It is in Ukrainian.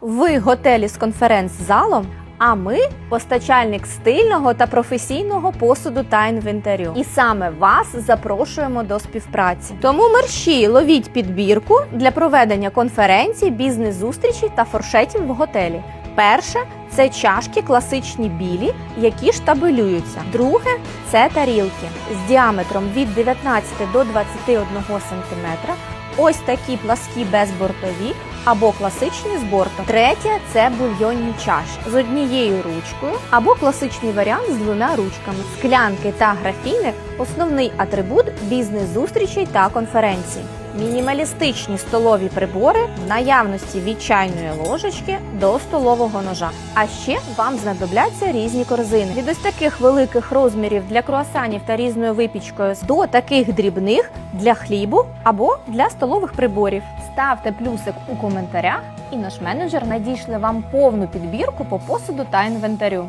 Ви готелі з конференц-залом, а ми постачальник стильного та професійного посуду та інвентарю. І саме вас запрошуємо до співпраці. Тому мерщі ловіть підбірку для проведення конференцій, бізнес-зустрічей та форшетів в готелі. Перше це чашки класичні білі, які штабелюються. Друге це тарілки з діаметром від 19 до 21 см. Ось такі пласкі безбортові або класичні з бортом. Третє це бульйонні чаші з однією ручкою або класичний варіант з двома ручками. Склянки та графіни основний атрибут бізнес-зустрічей та конференцій. Мінімалістичні столові прибори в наявності від чайної ложечки до столового ножа. А ще вам знадобляться різні корзини від ось таких великих розмірів для круасанів та різною випічкою до таких дрібних для хлібу або для столових приборів. Ставте плюсик у коментарях, і наш менеджер надійшле вам повну підбірку по посуду та інвентарю.